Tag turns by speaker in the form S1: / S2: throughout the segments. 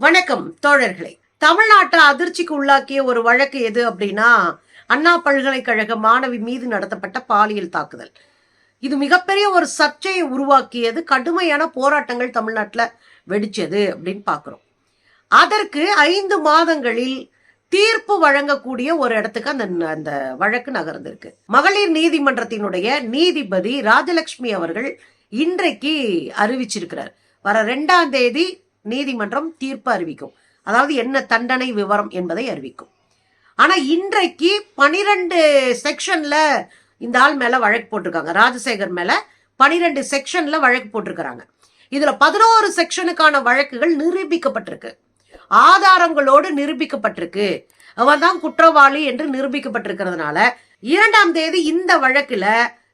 S1: வணக்கம் தோழர்களே. தமிழ்நாட்டை அதிர்ச்சிக்கு உள்ளாக்கிய ஒரு வழக்கு எது அப்படின்னா அண்ணா பல்கலைக்கழக மாணவி மீது நடத்தப்பட்ட பாலியல் தாக்குதல். இது மிகப்பெரிய ஒரு சர்ச்சையை உருவாக்கியது கடுமையான போராட்டங்கள் தமிழ்நாட்டில் வெடிச்சது அப்படின்னு பார்க்குறோம் அதற்கு ஐந்து மாதங்களில் தீர்ப்பு வழங்கக்கூடிய ஒரு இடத்துக்கு அந்த அந்த வழக்கு நகர்ந்திருக்கு. மகளிர் நீதிமன்றத்தினுடைய நீதிபதி ராஜலட்சுமி அவர்கள் இன்றைக்கு அறிவிச்சிருக்கிறார். வர ரெண்டாம் தேதி நீதிமன்றம் தீர்ப்பு அறிவிக்கும். அதாவது என்ன தண்டனை விவரம் என்பதை அறிவிக்கும். ஆனா இன்றைக்கு பனிரெண்டு செக்ஷன்ல இந்த ஆள் மேல வழக்கு போட்டிருக்காங்க. ராஜசேகர் மேல பனிரெண்டு செக்ஷன்ல வழக்கு போட்டிருக்கிறாங்க. இதுல பதினோரு செக்ஷனுக்கான வழக்குகள் நிரூபிக்கப்பட்டிருக்கு. ஆதாரங்களோடு நிரூபிக்கப்பட்டிருக்கு. அவன் தான் குற்றவாளி என்று நிரூபிக்கப்பட்டிருக்கிறதுனால இரண்டாம் தேதி இந்த வழக்குல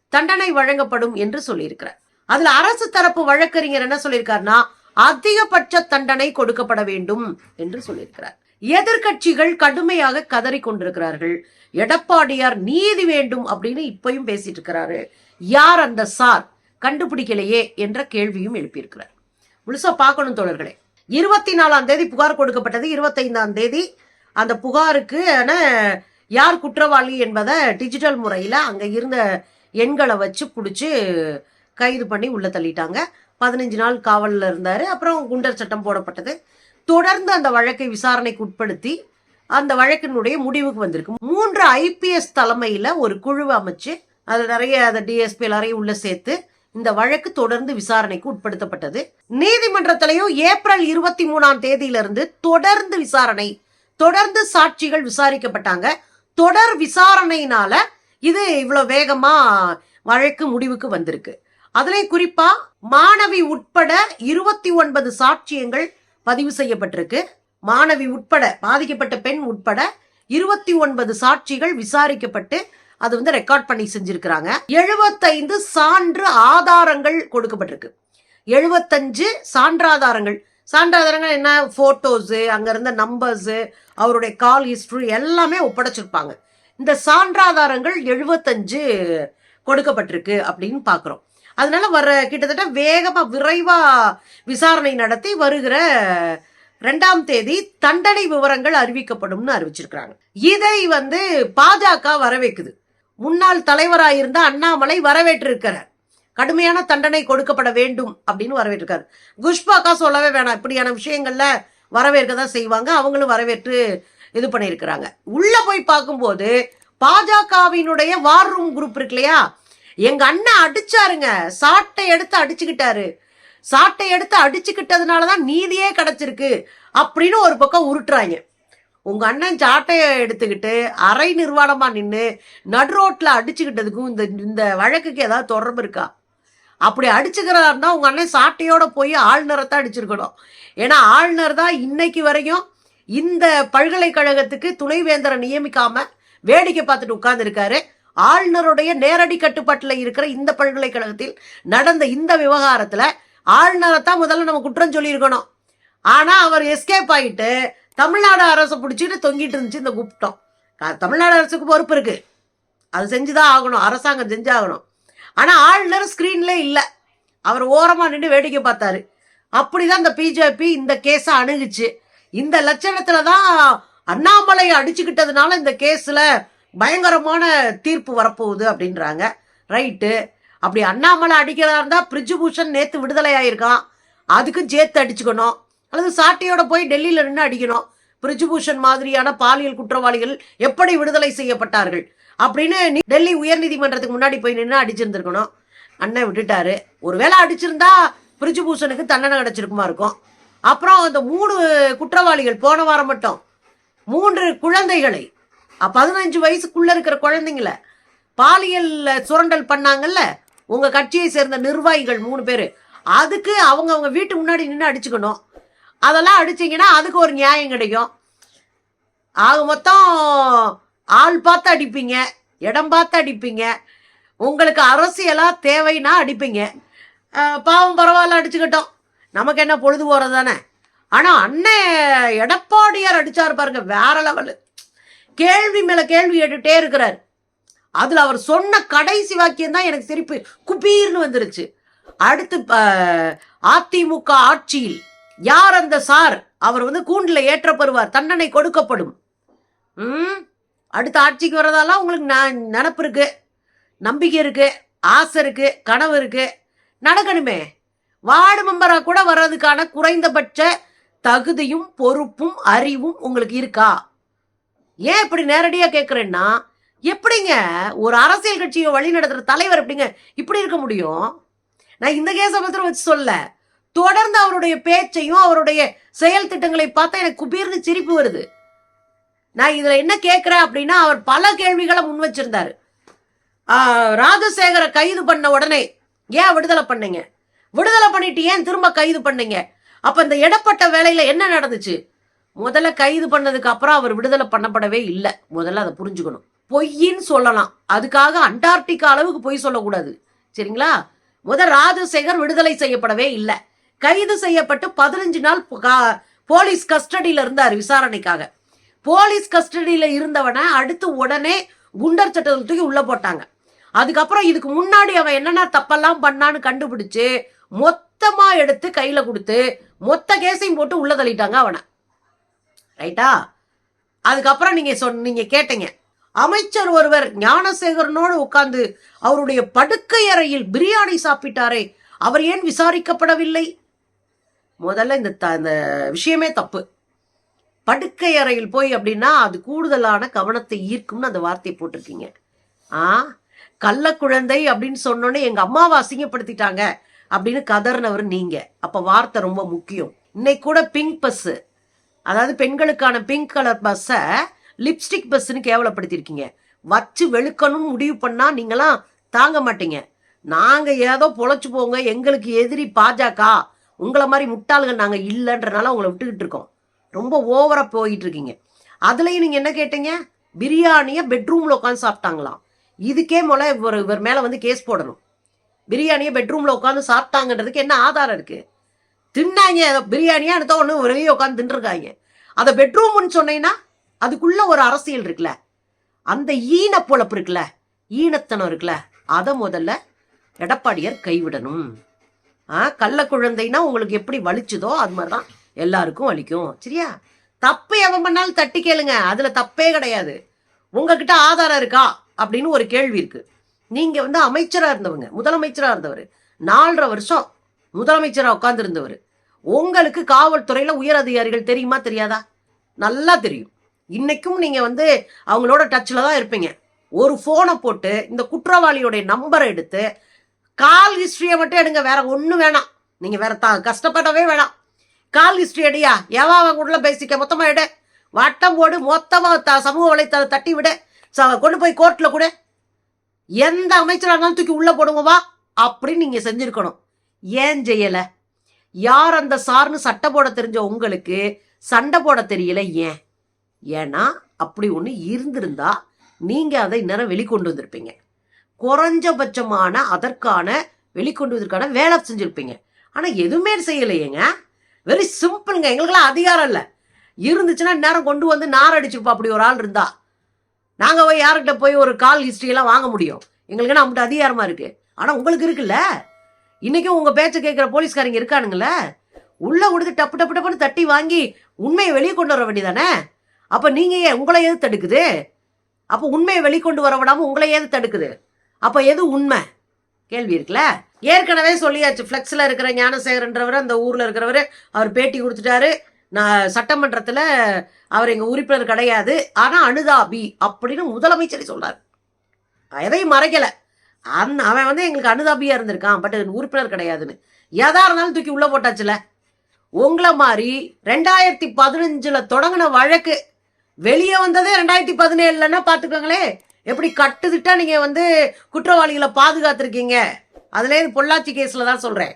S1: தண்டனை வழங்கப்படும் என்று சொல்லியிருக்கிறார். அதுல அரசு தரப்பு வழக்கறிஞர் என்ன சொல்லியிருக்காருன்னா அதிகபட்ச தண்டனை கொடுக்கப்பட வேண்டும் என்று சொல்லியிருக்கிறார். எதிர்க்கட்சிகள் கடுமையாக கதறி கொண்டிருக்கிறார்கள். எடப்பாடியார் நீதி வேண்டும் அப்படின்னு இப்பயும் பேசிட்டு இருக்கிறாரு. யார் அந்த சார்? கண்டுபிடிக்கலையே என்ற கேள்வியும் எழுப்பியிருக்கிறார். முழுசா பார்க்கணும் தோழர்களே. இருபத்தி நாலாம் தேதி புகார் கொடுக்கப்பட்டது. இருபத்தைந்தாம் தேதி அந்த புகாருக்கு யார் குற்றவாளி என்பதை டிஜிட்டல் முறையில் அங்கே இருந்த எண்களை வச்சு பிடிச்சி கைது பண்ணி உள்ள தள்ளிட்டாங்க. பதினஞ்சு நாள் காவலில் இருந்தார். அப்புறம் குண்டர் சட்டம் போடப்பட்டது. தொடர்ந்து அந்த வழக்கை விசாரணைக்கு உட்படுத்தி அந்த வழக்கினுடைய முடிவுக்கு வந்திருக்கு. மூன்று ஐபிஎஸ் தலைமையில் ஒரு குழு அமைச்சு அது நிறைய அதை டிஎஸ்பி எல்லாரையும் உள்ள சேர்த்து இந்த வழக்கு தொடர்ந்து விசாரணைக்கு உட்படுத்தப்பட்டது. நீதிமன்றத்திலையும் ஏப்ரல் இருபத்தி மூணாம் தேதியிலிருந்து தொடர்ந்து விசாரணை தொடர்ந்து சாட்சிகள் விசாரிக்கப்பட்டாங்க. தொடர் விசாரணையினால இது இவ்வளோ வேகமாக வழக்கு முடிவுக்கு வந்திருக்கு. அதிலே குறிப்பா மாணவி உட்பட இருபத்தி ஒன்பது சாட்சியங்கள் பதிவு செய்யப்பட்டிருக்கு. மாணவி உட்பட பாதிக்கப்பட்ட பெண் உட்பட இருபத்தி ஒன்பது சாட்சிகள் விசாரிக்கப்பட்டு அது வந்து ரெக்கார்ட் பண்ணி செஞ்சிருக்கிறாங்க. எழுபத்தைந்து சான்று ஆதாரங்கள் கொடுக்கப்பட்டிருக்கு. எழுபத்தஞ்சு சான்றாதாரங்கள். சான்றாதாரங்கள் என்ன? போட்டோஸு அங்கே இருந்த நம்பர்ஸு அவருடைய கால் ஹிஸ்ட்ரி எல்லாமே ஒப்படைச்சிருப்பாங்க. இந்த சான்றாதாரங்கள் எழுபத்தஞ்சு கொடுக்கப்பட்டிருக்கு அப்படின்னு பார்க்குறோம். அதனால வர கிட்டத்தட்ட வேகமா விரைவா விசாரணை நடத்தி வருகிற ரெண்டாம் தேதி தண்டனை விவரங்கள் அறிவிக்கப்படும்னு அறிவிச்சிருக்கிறாங்க. இதை வந்து பாஜக வரவேற்குது. முன்னாள் தலைவராயிருந்த அண்ணாமலை வரவேற்றிருக்கிறார். கடுமையான தண்டனை கொடுக்கப்பட வேண்டும் அப்படின்னு வரவேற்றிருக்காரு. குஷ்பாக்கா சொல்லவே வேணாம். இப்படியான விஷயங்கள்ல வரவேற்க தான் செய்வாங்க. அவங்களும் வரவேற்று இது பண்ணியிருக்கிறாங்க. உள்ள போய் பார்க்கும்போது பாஜகவினுடைய வார் ரூம் குரூப் இருக்கு இல்லையா? எங்க அண்ணன் அடிச்சாருங்க. சாட்டை எடுத்து அடிச்சுக்கிட்டாரு. சாட்டை எடுத்து அடிச்சுக்கிட்டதுனால தான் நீதியே கிடைச்சிருக்கு அப்படின்னு ஒரு பக்கம் உருட்டுறாங்க. உங்க அண்ணன் சாட்டையை எடுத்துக்கிட்டு அரை நிர்வாணமா நின்று நடு ரோட்ல அடிச்சுக்கிட்டதுக்கும் இந்த இந்த வழக்குக்கு ஏதாவது தொடர்பு இருக்கா? அப்படி அடிச்சுக்கிறதா இருந்தால் உங்க அண்ணன் சாட்டையோட போய் ஆளுநரை தான் அடிச்சிருக்கணும். ஏன்னா ஆளுநர் தான் இன்னைக்கு வரையும் இந்த பல்கலைக்கழகத்துக்கு துணைவேந்தரை நியமிக்காம வேடிக்கை பார்த்துட்டு உட்கார்ந்துருக்காரு. ஆளுநருடைய நேரடி கட்டுப்பாட்டில் இருக்கிற இந்த பல்கலைக்கழகத்தில் நடந்த இந்த விவகாரத்தில் ஆளுநரை தான் முதல்ல நம்ம குற்றம் சொல்லியிருக்கணும். ஆனால் அவர் எஸ்கேப் ஆகிட்டு தமிழ்நாடு அரசை பிடிச்சிட்டு தொங்கிட்டு இருந்துச்சு இந்த கூப்பிட்டோம் தமிழ்நாடு அரசுக்கு பொறுப்பு இருக்கு. அது செஞ்சுதான் ஆகணும். அரசாங்கம் செஞ்சாகணும். ஆனால் ஆளுநர் ஸ்க்ரீன்லேயே இல்லை. அவர் ஓரமாக நின்று வேடிக்கை பார்த்தாரு. அப்படிதான் இந்த பிஜேபி இந்த கேஸை அணுகுச்சு. இந்த லட்சணத்துல தான் அண்ணாமலை அடிச்சுக்கிட்டதுனால இந்த கேஸில் பயங்கரமான தீர்ப்பு வரப்போகுது அப்படின்றாங்க. ரைட்டு அப்படி அண்ணாமலை அடிக்கிறதா இருந்தால் பிரிஜுபூஷன் நேற்று விடுதலை ஆயிருக்கான் அதுக்கும் சேர்த்து அடிச்சுக்கணும். அல்லது சாட்டையோட போய் டெல்லியில் நின்று அடிக்கணும். பிரிஜுபூஷன் மாதிரியான பாலியல் குற்றவாளிகள் எப்படி விடுதலை செய்யப்பட்டார்கள்? அப்படின்னு டெல்லி உயர்நீதிமன்றத்துக்கு முன்னாடி போய் நின்று அடிச்சிருந்துருக்கணும். அண்ணன் விட்டுட்டாரு. ஒருவேளை அடிச்சிருந்தா பிரிஜுபூஷனுக்கு தண்டனை கிடைச்சிருக்குமா இருக்கும். அப்புறம் அந்த மூணு குற்றவாளிகள் போன வாரம் மட்டும் மூன்று குழந்தைகளை பதினஞ்சு வயசுக்குள்ள இருக்கிற குழந்தைங்கள பாலியல் சுரண்டல் பண்ணாங்கல்ல உங்க கட்சியை சேர்ந்த நிர்வாகிகள் மூணு பேர். அதுக்கு அவங்க அவங்க வீட்டு முன்னாடி நின்று அடிச்சுக்கணும். அதெல்லாம் அடிச்சிங்கன்னா அதுக்கு ஒரு நியாயம் கிடைக்கும். ஆக மொத்தம் ஆள் பார்த்து அடிப்பீங்க இடம் பார்த்து அடிப்பீங்க. உங்களுக்கு அரசியலா தேவைன்னா அடிப்பீங்க. பாவம் பரவாயில்ல அடிச்சுக்கிட்டோம். நமக்கு என்ன பொழுது போறது தானே? ஆனா அண்ணன் எடப்பாடியார் அடித்தார் பாருங்க வேற லெவலு கேள்வி மேல கேள்வி எடுத்துட்டே இருக்கிறார். அதுல அவர் சொன்ன கடைசி வாக்கியம் தான் எனக்கு சிரிப்பு குபீர்னு வந்துருச்சு. அடுத்து அதிமுக ஆட்சியில் யார் அந்த சார்? அவர் வந்து கூண்டில் ஏற்றப்படுவார் தண்டனை கொடுக்கப்படும். ம் அடுத்த ஆட்சிக்கு வரதாலாம் உங்களுக்கு நான் நினப்பு இருக்கு நம்பிக்கை இருக்கு ஆசை இருக்கு கனவு இருக்கு. நடக்கணுமே. வார்டு மெம்பராக கூட வர்றதுக்கான குறைந்தபட்ச தகுதியும் பொறுப்பும் அறிவும் உங்களுக்கு இருக்கா? ஏன் இப்படி நேரடியாக கேட்குறேன்னா எப்படிங்க ஒரு அரசியல் கட்சியை வழி நடத்துகிற தலைவர் எப்படிங்க இப்படி இருக்க முடியும்? நான் இந்த கேஸை மாத்திரம் வச்சு சொல்ல தொடர்ந்து அவருடைய பேச்சையும் அவருடைய செயல் திட்டங்களை பார்த்தா எனக்கு குபீர்னு சிரிப்பு வருது. நான் இதில் என்ன கேட்குறேன் அப்படின்னா அவர் பல கேள்விகளை முன் வச்சிருந்தாரு. ராஜசேகரை கைது பண்ண உடனே ஏன் விடுதலை பண்ணீங்க? விடுதலை பண்ணிட்டு ஏன் திரும்ப கைது பண்ணீங்க? அப்போ இந்த இடப்பட்ட வேலையில் என்ன நடந்துச்சு? முதல்ல கைது பண்ணதுக்கு அப்புறம் அவர் விடுதலை பண்ணப்படவே இல்லை. முதல்ல அதை புரிஞ்சுக்கணும். பொய்ன்னு சொல்லலாம். அதுக்காக அண்டார்டிகா அளவுக்கு பொய் சொல்லக்கூடாது. சரிங்களா? முதல் ராஜசேகர் விடுதலை செய்யப்படவே இல்லை. கைது செய்யப்பட்டு பதினஞ்சு நாள் கா- போலீஸ் கஸ்டடியில் இருந்தார் விசாரணைக்காக. போலீஸ் கஸ்டடியில் இருந்தவனை அடுத்து உடனே குண்டர் சட்டத்தில் தூக்கி உள்ள போட்டாங்க. அதுக்கப்புறம் இதுக்கு முன்னாடி அவன் என்னென்ன தப்பெல்லாம் பண்ணான்னு கண்டுபிடிச்சு மொத்தமாக எடுத்து கையில் கொடுத்து மொத்த கேஸையும் போட்டு உள்ள தள்ளிட்டாங்க அவனை. ரைட்டா? அதுக்கப்புறம் நீங்க சொன்ன நீங்க கேட்டீங்க. அமைச்சர் ஒருவர் ஞானசேகரனோடு உட்கார்ந்து அவருடைய படுக்கை அறையில் பிரியாணி சாப்பிட்டாரே அவர் ஏன் விசாரிக்கப்படவில்லை? முதல்ல இந்த த- இந்த விஷயமே தப்பு. படுக்கை அறையில் போய் அப்படின்னா அது கூடுதலான கவனத்தை ஈர்க்கும்னு அந்த வார்த்தையை போட்டிருக்கீங்க. ஆ? கள்ள குழந்தை அப்படின்னு சொன்னோன்னே எங்க அம்மாவை அசிங்கப்படுத்திட்டாங்க அப்படின்னு கதர்னவர் நீங்க. அப்ப வார்த்தை ரொம்ப முக்கியம். இன்னைக்கு கூட பிங்க் பஸ் அதாவது பெண்களுக்கான பிங்க் கலர் பஸ்ஸை லிப்ஸ்டிக் பஸ்ஸுன்னு கேவலப்படுத்தியிருக்கீங்க. வச்சு வெளுக்கணும்னு முடிவு பண்ணால் நீங்களாம் தாங்க மாட்டீங்க. நாங்கள் ஏதோ பொழைச்சி போங்க எங்களுக்கு எதிரி பாஜக உங்களை மாதிரி முட்டாளுங்க நாங்கள் இல்லைன்றனால உங்களை விட்டுக்கிட்டு இருக்கோம். ரொம்ப ஓவராக போயிட்டு இருக்கீங்க. அதுலேயும் நீங்கள் என்ன கேட்டீங்க? பிரியாணியை பெட்ரூமில் உட்காந்து சாப்பிட்டாங்களாம். இதுக்கே முல இவர் இவர் மேலே வந்து கேஸ் போடணும். பிரியாணியை பெட்ரூமில் உட்காந்து சாப்பிட்டாங்கன்றதுக்கு என்ன ஆதாரம் இருக்குது தின்னாங்க. அதை பிரியாணியா எடுத்தா ஒன்று வெளியே உட்காந்து தின்றுருக்காங்க. அதை பெட்ரூம்னு சொன்னீங்கன்னா அதுக்குள்ள ஒரு அரசியல் இருக்குல்ல. அந்த ஈன பொழப்பு இருக்குல்ல ஈனத்தனம் இருக்குல்ல அதை முதல்ல எடப்பாடியார் கைவிடணும். ஆ கள்ள குழந்தைன்னா உங்களுக்கு எப்படி வலிச்சுதோ அது மாதிரி தான் எல்லாருக்கும் வலிக்கும். சரியா? தப்பு எவன் பண்ணாலும் தட்டி கேளுங்க. அதில் தப்பே கிடையாது. உங்ககிட்ட ஆதாரம் இருக்கா? அப்படின்னு ஒரு கேள்வி இருக்கு. நீங்கள் வந்து அமைச்சராக இருந்தவங்க முதலமைச்சராக இருந்தவர் நாலரை வருஷம் முதலமைச்சராக உட்கார்ந்துருந்தவர். உங்களுக்கு காவல்துறையில் உயர் அதிகாரிகள் தெரியுமா தெரியாதா? நல்லா தெரியும். இன்னைக்கும் நீங்கள் வந்து அவங்களோட டச்சில் தான் இருப்பீங்க. ஒரு ஃபோனை போட்டு இந்த குற்றவாளியோடைய நம்பரை எடுத்து கால் ஹிஸ்ட்ரியை மட்டும் எடுங்க. வேற ஒன்றும் வேணாம். நீங்கள் வேற தான் கஷ்டப்படவே வேணாம். கால் ஹிஸ்ட்ரி அடியா? எவா அவன் கூட பேசிக்க? மொத்தமாக எடு. வட்டம் போடு. மொத்தமாக த சமூக வலைத்தள தட்டி விடு. ச- கொண்டு போய் கோர்ட்டில் கூட. எந்த அமைச்சராக இருந்தாலும் தூக்கி உள்ளே போடுங்கவா அப்படின்னு நீங்கள் செஞ்சுருக்கணும். ஏன் செய்யலை யார் அந்த சார்னு சட்டை போட தெரிஞ்ச உங்களுக்கு சண்டை போட தெரியல ஏன்? ஏன்னா அப்படி ஒன்று இருந்திருந்தா நீங்க அதை இந்நேரம் வெளிக்கொண்டு வந்திருப்பீங்க. குறைஞ்சபட்சமான அதற்கான வெளிக்கொண்டு வந்ததற்கான வேலை செஞ்சிருப்பீங்க. ஆனா எதுவுமே செய்யலையேங்க. வெரி சிம்பிளுங்க எங்களுக்கெல்லாம் அதிகாரம் இல்லை. இருந்துச்சுன்னா நேரம் கொண்டு வந்து நார் அடிச்சிருப்பா அப்படி ஒரு ஆள் இருந்தா. நாங்க போய் யார்கிட்ட போய் ஒரு கால் ஹிஸ்டரி எல்லாம் வாங்க முடியும்? எங்களுக்கு என்ன நம்மகிட்ட அதிகாரமா இருக்கு? ஆனா உங்களுக்கு இருக்குல்ல. இன்னைக்கும் உங்க பேச்ச கேட்கிற போலீஸ்காரங்க இருக்கானுங்களே? உள்ள கொடுத்து டப்பு டப்பு டப்புன்னு தட்டி வாங்கி உண்மையை வெளியே கொண்டு வர வேண்டியதானே? அப்ப நீங்க ஏன் உங்களை எது தடுக்குது? அப்ப உண்மையை வெளிக்கொண்டு வர விடாம உங்களை எது தடுக்குது? அப்ப எது உண்மை? கேள்வி இருக்குல்ல? ஏற்கனவே சொல்லியாச்சு ஃப்ளெக்ஸில் இருக்கிற ஞானசேகரன்றவர் அந்த ஊரில் இருக்கிறவர் அவர் பேட்டி கொடுத்துட்டாரு. நான் சட்டமன்றத்தில் அவர் எங்கள் உறுப்பினர் கிடையாது. ஆனால் அனுதாபி அப்படின்னு முதலமைச்சர் சொல்கிறார் எதையும் மறைக்கலை. அந் அவன் வந்து எங்களுக்கு அனுதாபியாக இருந்திருக்கான் பட் உறுப்பினர் கிடையாதுன்னு. எதா இருந்தாலும் தூக்கி உள்ளே போட்டாச்சுல. உங்களை மாதிரி ரெண்டாயிரத்தி பதினஞ்சில் தொடங்கின வழக்கு வெளியே வந்ததே ரெண்டாயிரத்தி பதினேழுலன்னா பார்த்துக்கோங்களே எப்படி கட்டுதிட்டா நீங்கள் வந்து குற்றவாளிகளை பாதுகாத்துருக்கீங்க. அதுலேயே பொள்ளாச்சி கேஸில் தான் சொல்கிறேன்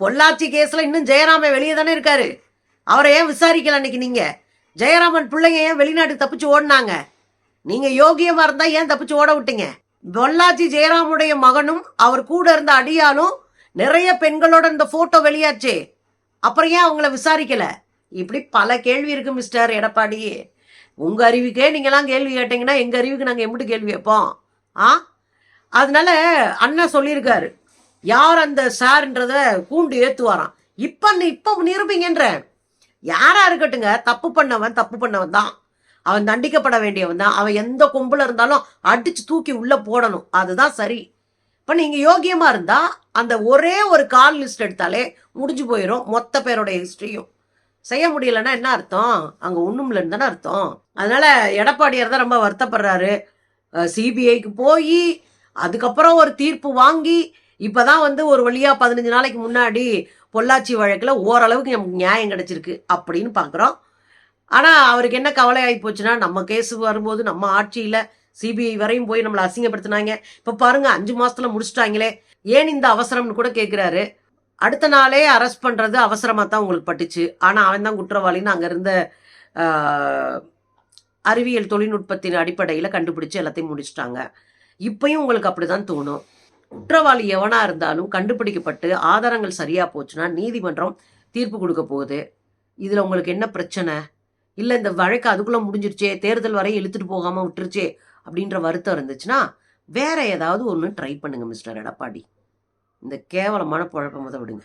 S1: பொள்ளாச்சி கேஸில் இன்னும் ஜெயராமன் வெளியே தானே இருக்காரு. அவரை ஏன் விசாரிக்கல அன்னைக்கு நீங்கள் ஜெயராமன் பிள்ளைங்க ஏன் வெளிநாட்டுக்கு தப்பிச்சு ஓடினாங்க? நீங்கள் யோகியமாக இருந்தால் ஏன் தப்பிச்சு ஓட விட்டீங்க? பொள்ளாச்சி ஜெயராமுடைய மகனும் அவர் கூட இருந்த அடியாலும் நிறைய பெண்களோட இந்த போட்டோ வெளியாச்சே. அப்புறம் ஏன் அவங்கள விசாரிக்கல? இப்படி பல கேள்வி இருக்கு மிஸ்டர் எடப்பாடி. உங்க அறிவுக்கே நீங்களாம் கேள்வி கேட்டீங்கன்னா எங்க அறிவுக்கு நாங்கள் எப்படி கேள்வி வைப்போம் ஆ? அதனால அண்ணன் சொல்லியிருக்காரு. யார் அந்த சார்ன்றத கூண்டு ஏத்துவாராம். இப்ப இப்ப நிரூபிங்கன்ற யாரா இருக்கட்டுங்க தப்பு பண்ணவன் தப்பு பண்ணவன் தான். அவன் தண்டிக்கப்பட வேண்டியவன் தான். அவன் எந்த கொம்புல இருந்தாலும் அடிச்சு தூக்கி உள்ள போடணும். அதுதான் சரி. இப்ப நீங்க யோகியமா இருந்தா அந்த ஒரே ஒரு கால் லிஸ்ட் எடுத்தாலே முடிஞ்சு போயிடும் மொத்த பேரோட ஹிஸ்டரியும் செய்ய முடியலன்னா என்ன அர்த்தம்? அங்க ஒண்ணும் இல்லைன்னு தானே அர்த்தம். அதனால எடப்பாடியார் தான் ரொம்ப வருத்தப்படுறாரு. சிபிஐக்கு போய் அதுக்கப்புறம் ஒரு தீர்ப்பு வாங்கி இப்பதான் வந்து ஒரு வழியா பதினஞ்சு நாளைக்கு முன்னாடி பொள்ளாச்சி வழக்குல ஓரளவுக்கு நமக்கு நியாயம் கிடைச்சிருக்கு அப்படின்னு பாக்குறோம். ஆனால் அவருக்கு என்ன கவலை ஆகி போச்சுன்னா நம்ம கேஸ் வரும்போது நம்ம ஆட்சியில் சிபிஐ வரையும் போய் நம்மளை அசிங்கப்படுத்தினாங்க. இப்போ பாருங்க அஞ்சு மாசத்துல முடிச்சிட்டாங்களே. ஏன் இந்த அவசரம்னு கூட கேட்குறாரு அடுத்த நாளே அரெஸ்ட் பண்ணுறது அவசரமாக தான் உங்களுக்கு பட்டுச்சு. ஆனால் அவன் தான் குற்றவாளின்னு அங்கே இருந்த அறிவியல் தொழில்நுட்பத்தின் அடிப்படையில் கண்டுபிடிச்சு எல்லாத்தையும் முடிச்சிட்டாங்க. இப்பயும் உங்களுக்கு அப்படிதான் தோணும். குற்றவாளி எவனா இருந்தாலும் கண்டுபிடிக்கப்பட்டு ஆதாரங்கள் சரியா போச்சுன்னா நீதிமன்றம் தீர்ப்பு கொடுக்க போகுது. இதில் உங்களுக்கு என்ன பிரச்சனை? இல்ல இந்த வழக்கு அதுக்குள்ள முடிஞ்சிருச்சே தேர்தல் வரை இழுத்துட்டு போகாம விட்டுருச்சே அப்படின்ற வருத்தம் இருந்துச்சுன்னா வேற ஏதாவது ஒன்று ட்ரை பண்ணுங்க மிஸ்டர் எடப்பாடி. இந்த கேவலமான குழப்பம் தான் விடுங்க.